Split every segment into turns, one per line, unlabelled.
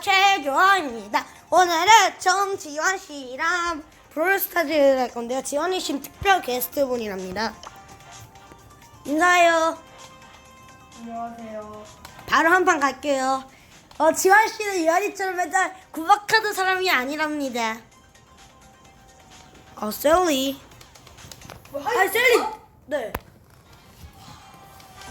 최주원입니다. 오늘은 정지원 씨랑 브롤스타즈를 할 건데요. 지원이 씨는 특별 게스트 분이랍니다. 인사해요.
안녕하세요.
바로 한 판 갈게요. 어, 지원 씨는 유한이처럼 맨날 구박하는 사람이 아니랍니다. 어, 셀리. 아, 셀리. 네.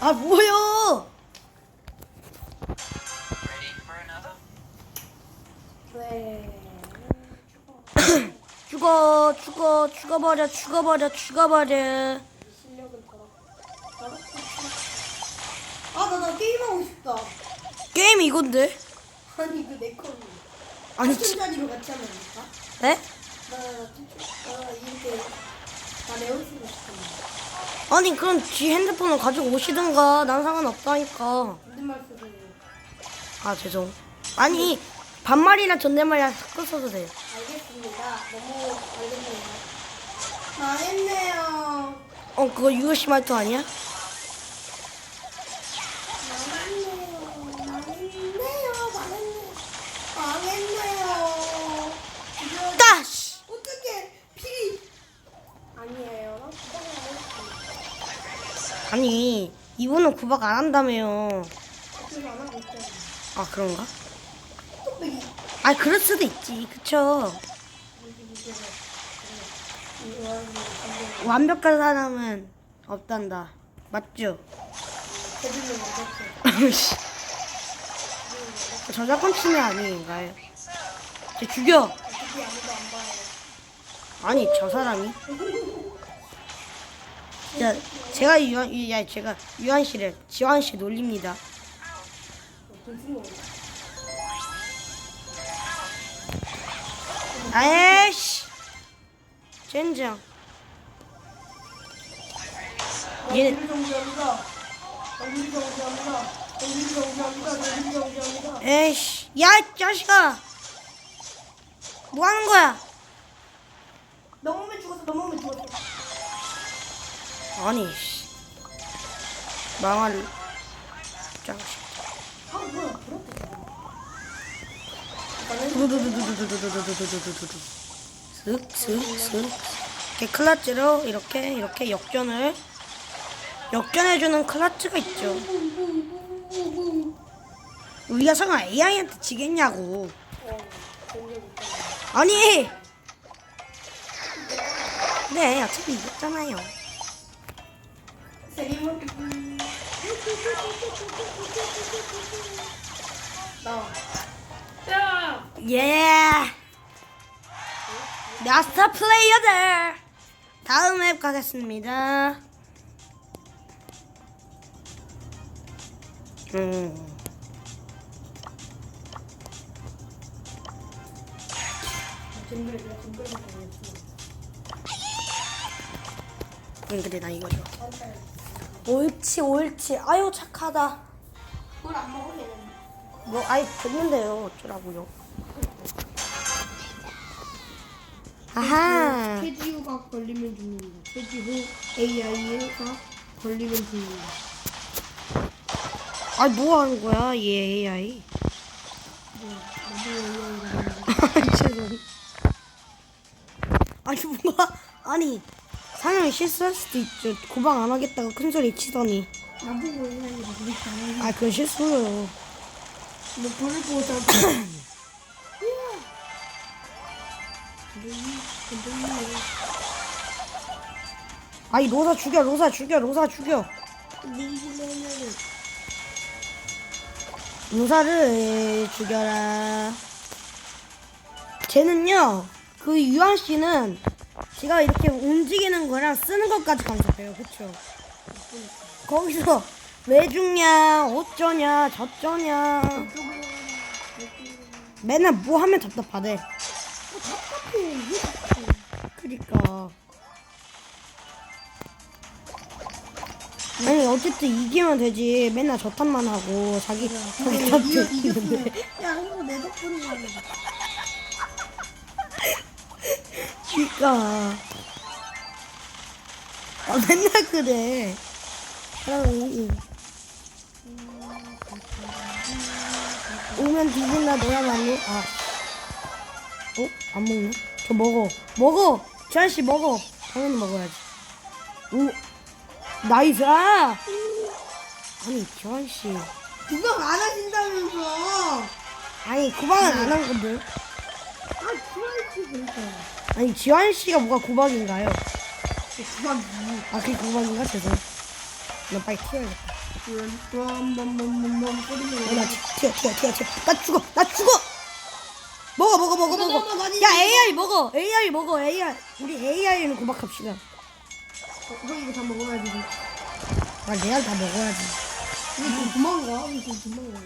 아, 뭐요?
네.
죽어, 죽어, 죽어버려, 죽어버려, 죽어버려.
아, 나, 나 게임하고 싶다.
게임 이건데?
아니, 그 네컷.
아니, 지,
춘자리로 같이 하면 될까?
네?
나, 나, 나 이렇게 다 레온쓰고 싶은데.
아니, 그럼 지 핸드폰을 가지고 오시든가. 난 상관없다니까.
존댓말 쓰고.
아, 죄송. 아니, 반말이나 존댓말이랑 섞어 써도 돼요.
알겠습니다. 너무 알겠네요. 망했네요.
어, 그거 유효시 말투 아니야?
망했네요. 망했네요. 망했네요. 망했네요. 이거
따시!
어떻게 피 아니에요.
아니, 이분은 구박 안 한다며요.
그래서 안 하고 있잖아.
아, 그런가? 아, 그럴 수도 있지. 그쵸. 완벽한 사람은 없단다. 맞죠? 저작권 침해 아닌가요? 쟤 죽여! 아니, 저 사람이? 야, 제가 유한, 야, 제가 유한 씨를 지환 씨 놀립니다.
리 정리합니다.
에이씨. 야, 이 자식아! 뭐 하는 거야?
넘으면 죽었어. 넘으면 죽었어.
아니, 씨. 망할 자식.
아 뭐야?
슥, 슥, 슥. 이렇게 클라츠로 이렇게, 이렇게 역전을, 역전해주는 클라츠가 있죠. 우리가 설마 AI한테 지겠냐고. 아니! 네, 어차피 이겼잖아요.
나. 야.
예! 마스터 플레이어들! 다음 앱 가겠습니다. 음. 응, 그래, 나 이거 좋아. 옳지, 옳지. 아유, 착하다.
그걸 안 먹으면
뭐, 아이, 됐는데요. 어쩌라고요. 아하.
최지우가 걸리면 죽는다. 최지우 AI가 걸리면 죽는다.
아이, 뭐 하는 거야, 얘 AI. 죄송. 아니, 뭐가, 아니, 사람이 실수할 수도 있죠. 고방 안 하겠다고 큰 소리 치더니.
나보고 AI가 안 하지.
아, 그건 실수예요.
너 불을 보자.
아이, 로사 죽여, 로사 죽여, 로사 죽여. 로사를 죽여라. 쟤는요, 그 유한 씨는 제가 이렇게 움직이는 거랑 쓰는 것까지 간섭해요. 그쵸? 거기서 왜 죽냐, 어쩌냐, 저쩌냐. 맨날 뭐 하면 답답하대. 그니까. 아니 어쨌든 이기면 되지 맨날 저탄만 하고 자기 자기 탓 들키는데
야, 이거 내 덕분이야.
그니까 아 맨날 그래 사 오면 뒤진다 너야말로 아 어? 안 먹네? 저 먹어 먹어! 주한씨 먹어 당연히 먹어야지 오 나이스 아! 아니 주한씨
그거 안 하신다면서.
아니 구박은 안 한 건데
아, 그만치 진짜.
아니 지환씨가 뭐가 구박인가요?
그만.
아 그게 구박인가? 죄송 나 빨리 튀어야겠다 어, 나 튀어 튀어 튀어 튀어. 나 죽어 나 죽어! 먹어 먹어 먹어 먹어? 야 AI 먹어. AI 먹어 AI 우리 AI는 구박합시다.
형 이거 다 먹어야지.
아 레알 다 먹어야지.
이거 좀 도망가. 이거 좀 도망가.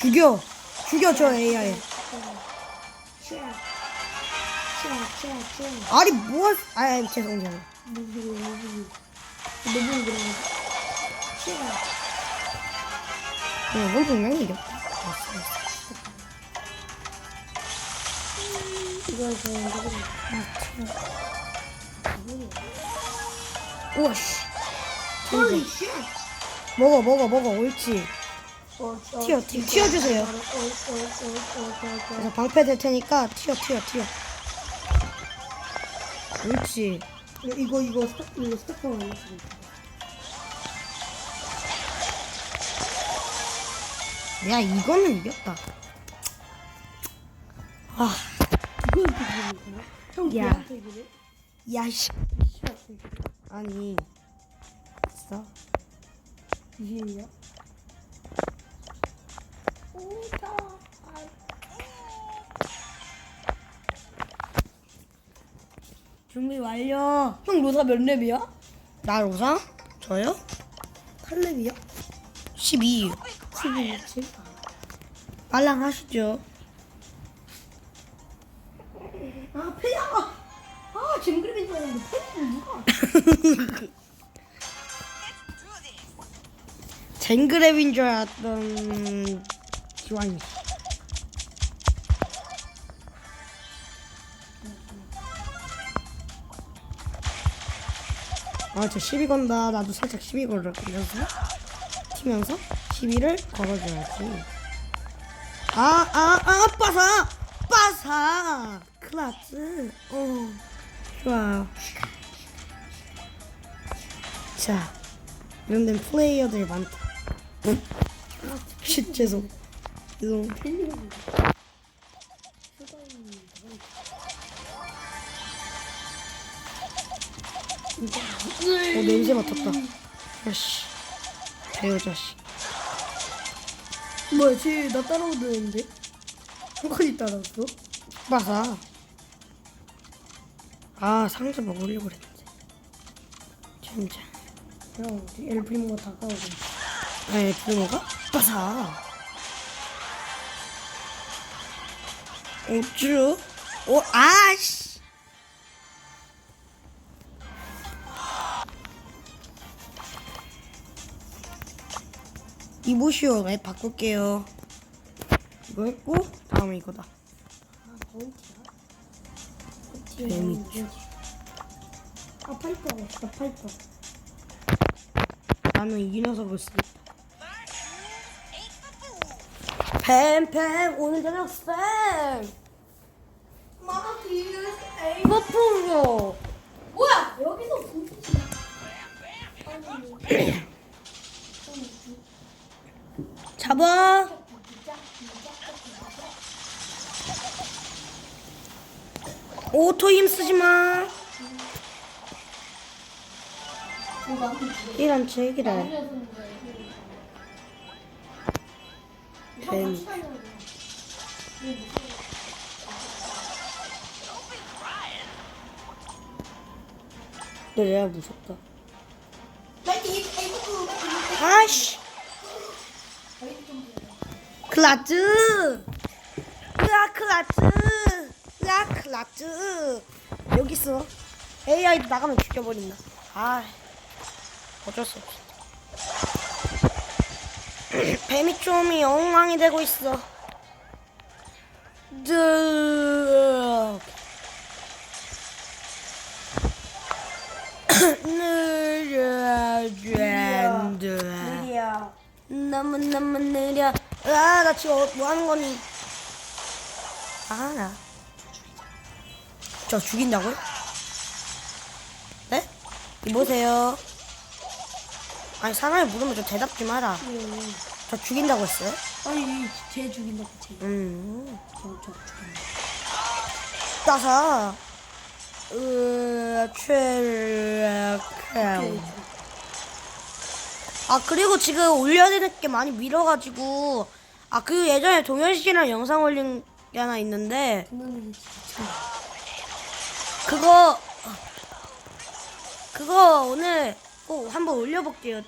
죽여. 죽여 저 AI
쉐.
아니 뭐야 아 죄송해요.
무슨 소리야. 너무 쉐.
이건 분명히 이겼다
이거 저 이거
우와 씨.
홀리 쉣.
먹어 먹어 먹어 옳지. 튀어, 튀어, 튀어주세요. 그래서 방패 될 테니까 튀어 튀어 튀어. 옳지.
이거 이거 스타 이거 스타카만
야 이거는 이겼다 아
이거 거야? 형
야.
그래?
야씨? 아니 있어
이게야?
준비 완료
형 로사 몇 렙이야?
나 로사? 저요?
8렙이야?
12
12렙?
빨랑 하시죠.
아 페야가 아 지금 그림인 줄 알았는데 페야는 누가?
젠그랩인 줄 알았던 기왕이 아 저 시비 건다. 나도 살짝 시비 걸면서. 튀면서 시비를 걸어줘야지. 아 아 아 빠사! 빠사! 클라스. 어 좋아요 자 이런 데는 플레이어들이 많다. 응? 쉿 죄송. 죄송. 어 냄새 맡았다. 야씨. 배우자씨
뭐야 쟤나 따라오는데? 형까지 따라왔어?
빠사. 아 상자 먹으려고 그랬는데. 진짜.
형 엘프리모가 다가오고
아니 부모가? 빠사. 어쭈? 어 아씨 이보시오 네 바꿀게요 이거 했고 다음에 이거다
아?
재밌죠.
아 파이퍼 나 파이퍼
나는 이 녀석을 쓰. 팸팸 오늘 저녁 스팸.
마키
거품으로.
뭐야 여기서 보이지
잡아. 오토 힘 쓰지 마. 이런 책이래. 뱀. 너 얘가 무섭다. 아씨. 클라즈. 으아 클라즈. 으아 클라즈. 여기 있어. AI도 나가면 죽여버린다. 아. 어쩔 수 없어. 뱀이 좀이 엉망이 되고 있어. 드. 느려 드
느리야
너무 너무 느려 야, 나 지금 어- 뭐 하는 거니? 아, 나. 저 죽인다고요? 네? 이보세요. 아니, 사람이 물으면 저 대답 좀 하라.
예.
저 죽인다고 했어요?
아니 쟤 죽인다 쟤.
음.
저, 저 죽인다.
따사. 으, 최,
오케이.
아 그리고 지금 올려야 되는 게 많이 밀어가지고 아 그 예전에 동현 씨랑 영상 올린 게 하나 있는데
진짜.
그거 그거 오늘 꼭 한번 올려볼게요.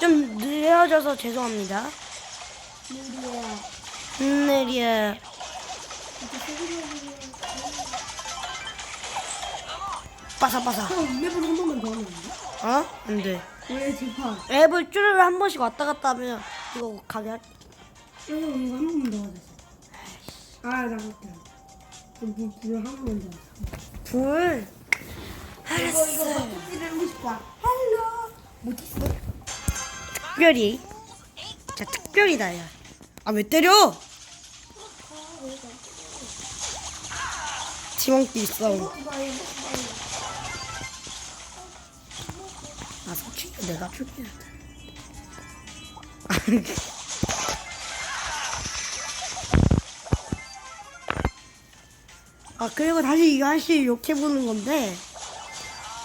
좀 느려져서 죄송합니다.
이제 세계적으로.
빠사빠사.
형 랩을 한 번만 더 하면 안 돼?
어? 안 돼.
왜 지파?
앱을 쭈르르 한 번씩 왔다 갔다 하면 이거 가게 할.
형 이거 한 번만 더 하자. 아 잠깐. 불 불을 한 번만 더.
불.
이거 이거 박수를 하고 싶다. 할로. 못했어.
특별히. 자 특별히 다 야. 아 왜 때려? 지멍끼리 싸움.
이거 이거 이거.
아 솔직히 내가 줄게. 아 그리고 다시 유한 씨 욕해보는 건데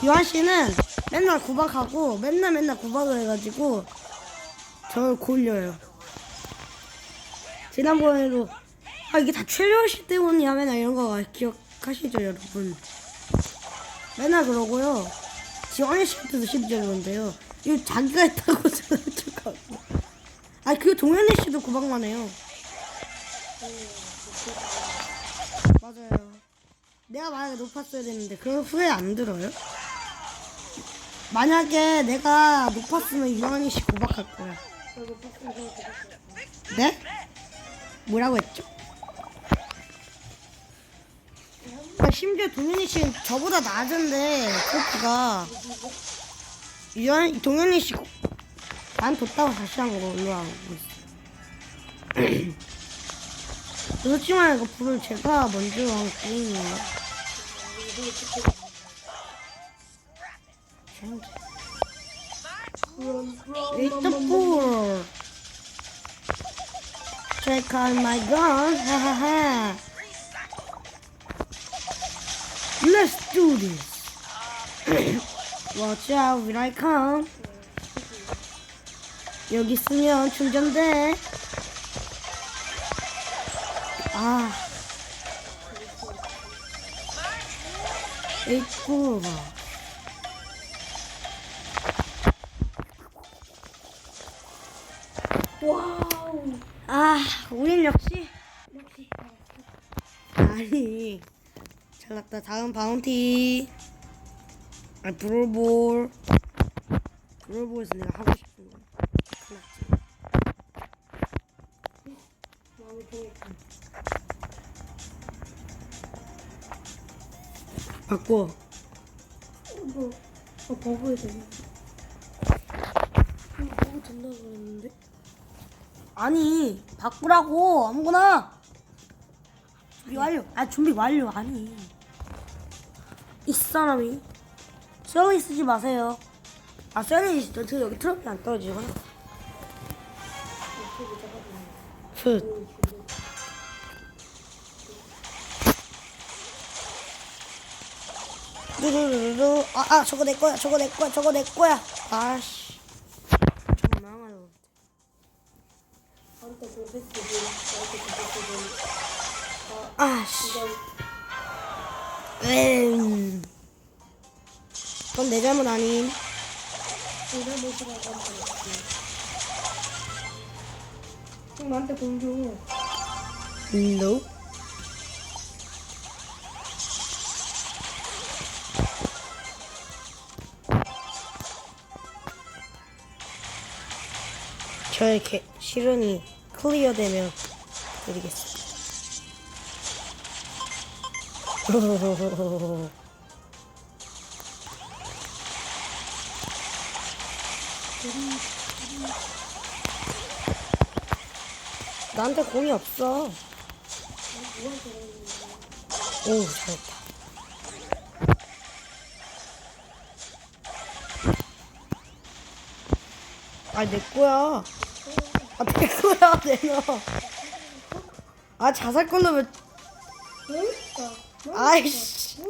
유한 씨는 맨날 구박하고 맨날 맨날 구박을 해가지고 저를 골려요. 지난번에도 아 이게 다 최려원 씨 때문이야 맨날 이런 거 기억하시죠 여러분? 맨날 그러고요. 지원이 씨한테도 심지어 그런데요. 이거 자기가 했다고 생각하고. 아, 그 동현이 씨도 구박만 해요. 맞아요. 내가 만약에 높았어야 되는데 그런 후회 안 들어요? 만약에 내가 높았으면 유한이 씨 구박할 거야. 네? 뭐라고 했죠? 아, 심지어 동현이 씨는 저보다 낮은데 코프가 유한 동현이 씨안 뒀다고 다시 한거 올라가고 있어. 그렇지만 이거 불을 제가 먼저 한 게임이에요. It's the pool. Check out my gun. Ha ha ha. Let's do this. Watch out when I come. 여기 있으면 충전돼. 아. 에이쿠.
와우.
아, 우린 역시.
역시.
아니. 잘났다. 다음 바운티. 아, 브롤볼. 브롤볼에서 내가 하고 싶 바꿔.
이거 어 버그에 되네. 이거 버그 된다고 그랬는데?
아니, 바꾸라고. 아무거나. 준비 완료. 아, 준비 완료. 아니. 이 사람이. 셀리 쓰지 마세요. 아, 셀리, 저, 저 여기 트럭이 안 떨어지구나. 그, 루루루루. 아, 아, 저거 내 거야. 저거 내 거야. 저거 내 거야. 아씨. 저거 망하요.
한테 도색도 나한테 도색도
아씨.
이건
음. 그건 내 잘못 아님.
형 나한테 공주.
No. 저의 개, 실현이 클리어되면 드리겠습니다. 나한테 공이 없어. 오, 잘했다. 아, 내 거야. 아, 내 거야, 내놔. 아, 자살 걸로 왜. 아이씨.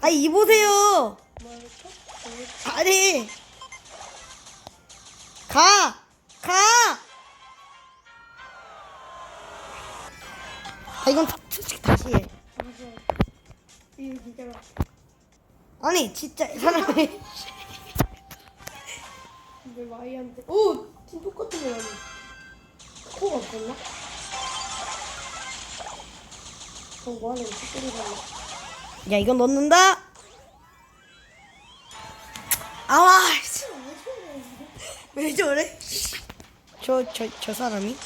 아, 이보세요. 아니. 가! 가! 아, 이건 솔직히 다시 해. 아니, 진짜, 이 사람이.
왜 마이한테? 오, 팀 똑같은 거라니. 코가 없었나? 그럼 뭐 하는 특별히 달라.
야, 이건 넣는다. 아와, 왜 저래? 저, 저, 저 사람이?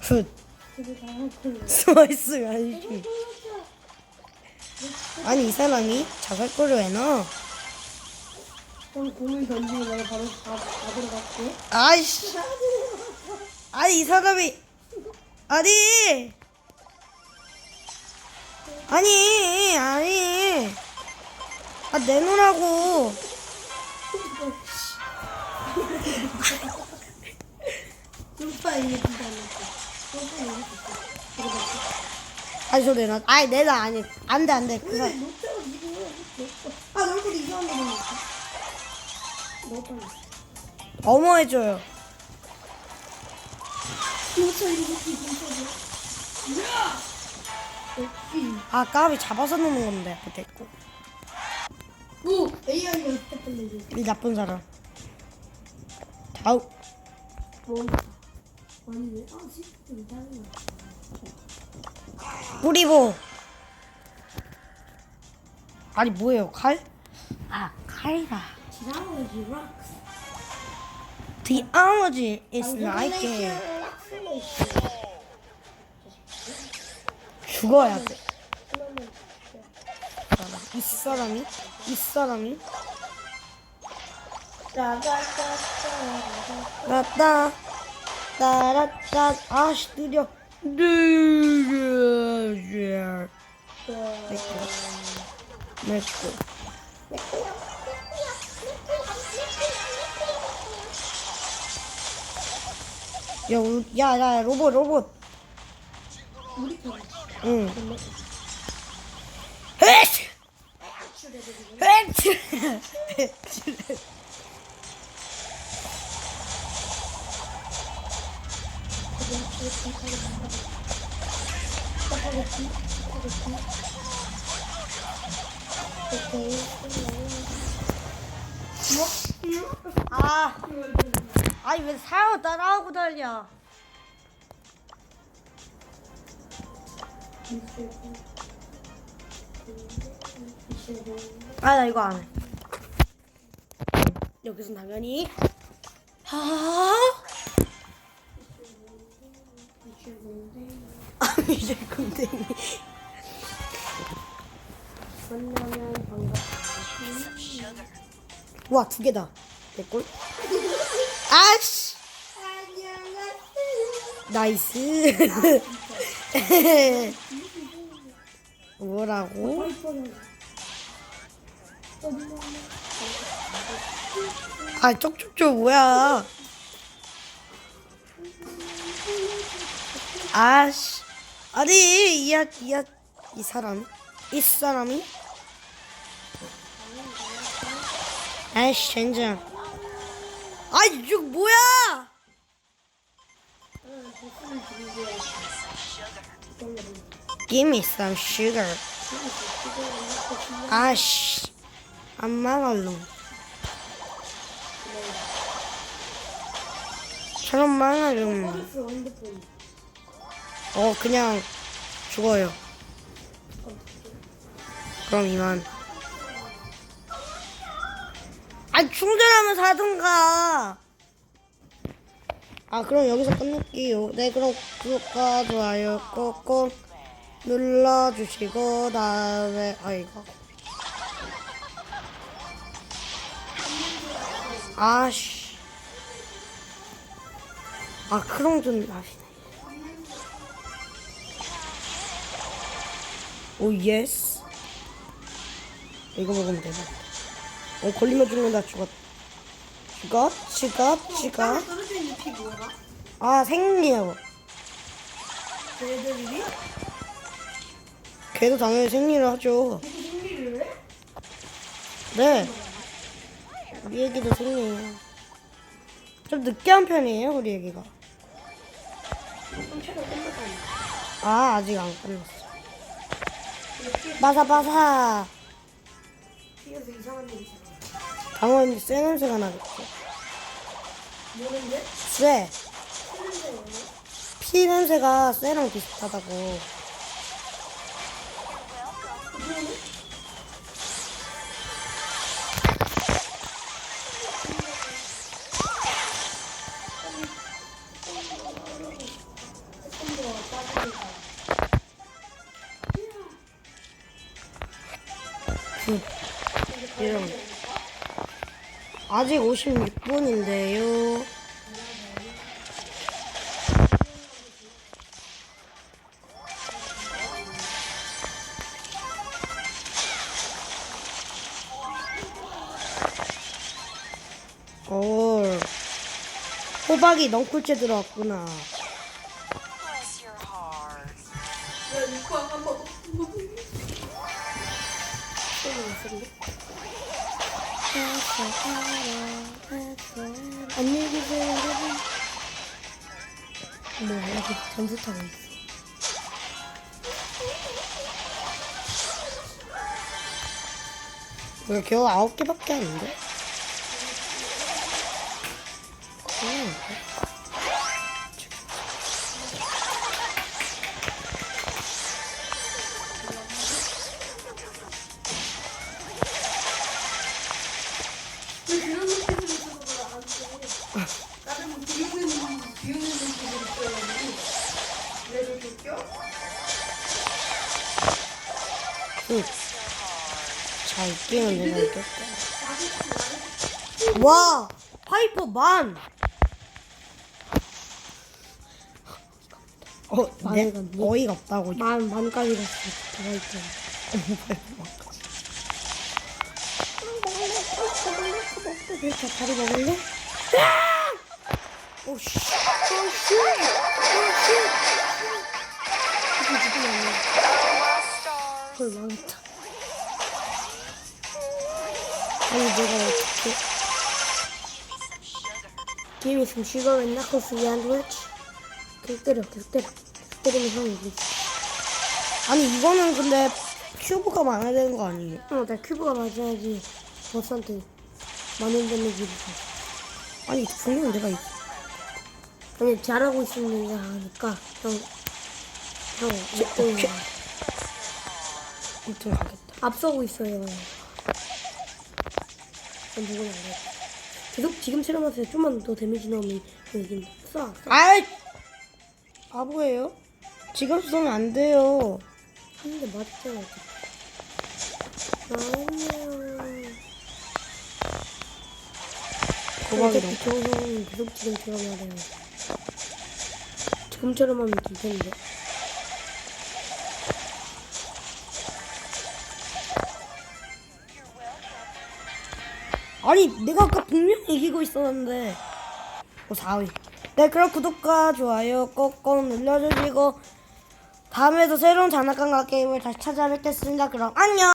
훗,
되게 잘하고.
숨어 있으면 아니지. 아니, 이 사람이 자살거리 왜 넣어?
그럼 공을 던지고 내가 바로 다, 다 들어갔고.
아이씨. 아니, 이 사람이. 아니. 아니, 아니. 아, 내놓으라고.
오빠 이게
아니, 저 내놔. 아니, 내놔. 아니, 안 돼, 안 돼. 그거.
아, 너 얼굴 이상한 거 보니까. 너 빨리.
어머 해줘요.
진짜 진짜.
아, 까비 잡아서 놓는 건데. 됐고.
뭐 AI가 이
나쁜 사람. 다음.
뭐 아니 왜? 아
뿌리보. 아니, 뭐예요? 칼? 아, 칼이다.
지나가지 락스
is like it. 죽어야 돼. 이 사람이? 이 사람이? 따따 따라따 아씨 느려 느 려 맥주 야, 우- 야, 야, 로봇, 로봇. 응. 헤치! 헤치! 헤치! 아, 아니 왜 사람 따라하고 달려? 아, 나 이거 안 해. 여기서 당연히 아, 아 이제 군대니.
만나면 반갑다
와, 두 개다. 개꿀. 아씨. 나이스. 뭐라고? 아, 쪽쪽쪽 뭐야? 아씨. 아니, 이야, 이야, 이 사람, 이 사람이? 아이씨, 젠장. 아, 이거 뭐야? Give me some sugar. 아씨, 안 망할롱. 저런 망하름. 어, 그냥 죽어요. 그럼 이만. 아, 충전하면서 하든가. 아, 그럼 여기서 끝낼게요. 네, 그럼 구독과 좋아요 꼭꼭 눌러주시고, 다음에, 아, 이거. 아씨. 아, 크롱준 아시 오, 예스. 이거 먹으면 되나? 어, 걸리면 죽는다, 죽었. 죽었, 죽었, 죽었.
떨어져 있는 피 뭐야?
아, 생리요.
얘들이?
걔도 당연히 생리를 하죠.
생리를 해?
네. 우리 애기도 생리해요. 좀 늦게 한 편이에요, 우리 애기가. 아, 아직 안 끝났어. 바사바사.
피에서 이상한 일이 있어.
당연히 쇠 냄새가 나겠죠.
뭐는데?
쇠. 피 냄새가 쇠랑 비슷하다고. 이런. 아직 56분인데요. 헐. 호박이 넝쿨째 들어왔구나. 안녕히 계세요, 여러분. 뭐야, 여기 점수 타고 있어. 왜 겨우 아홉 개밖에 안 돼?
어, 내,
어이가 없다고.
만, 만까지 갔어. 들어가 있잖아.
자, 다리 먹을래? 오, 씨.
Last star.
헐, 망했다. 아니, 내가 어떻게.
Give me some sugar and knuckles sandwich. 계속 때려, 계속 때려. 때리면 형이 이기지.
아니, 이거는 근데 큐브가 많아야 되는 거 아니에요?
어, 나 큐브가 맞아야지 버스한테 많은 데미지를 줘.
아니, 분명 내가 있
아니, 잘하고 있으면 내가 하니까 형, 형, 1등이야.
아무튼 가겠다.
앞서고 있어요. 전 누구나 그래. 계속 지금처럼 하세요. 좀만 더 데미지 넣으면 형 이긴다. 쏴. 쏴.
아이! 바보예요? 지금 쏘면 안 돼요.
한대 맞잖아. 아니야. 저 형은 계속 지금처럼 해야 돼요. 지금처럼 하면 될 텐데.
아니 내가 아까 분명히 이기고 있었는데 어 4위 네 그럼 구독과 좋아요 꼭꼭 눌러주시고 다음에도 새로운 장난감과 게임을 다시 찾아뵙겠습니다. 그럼 안녕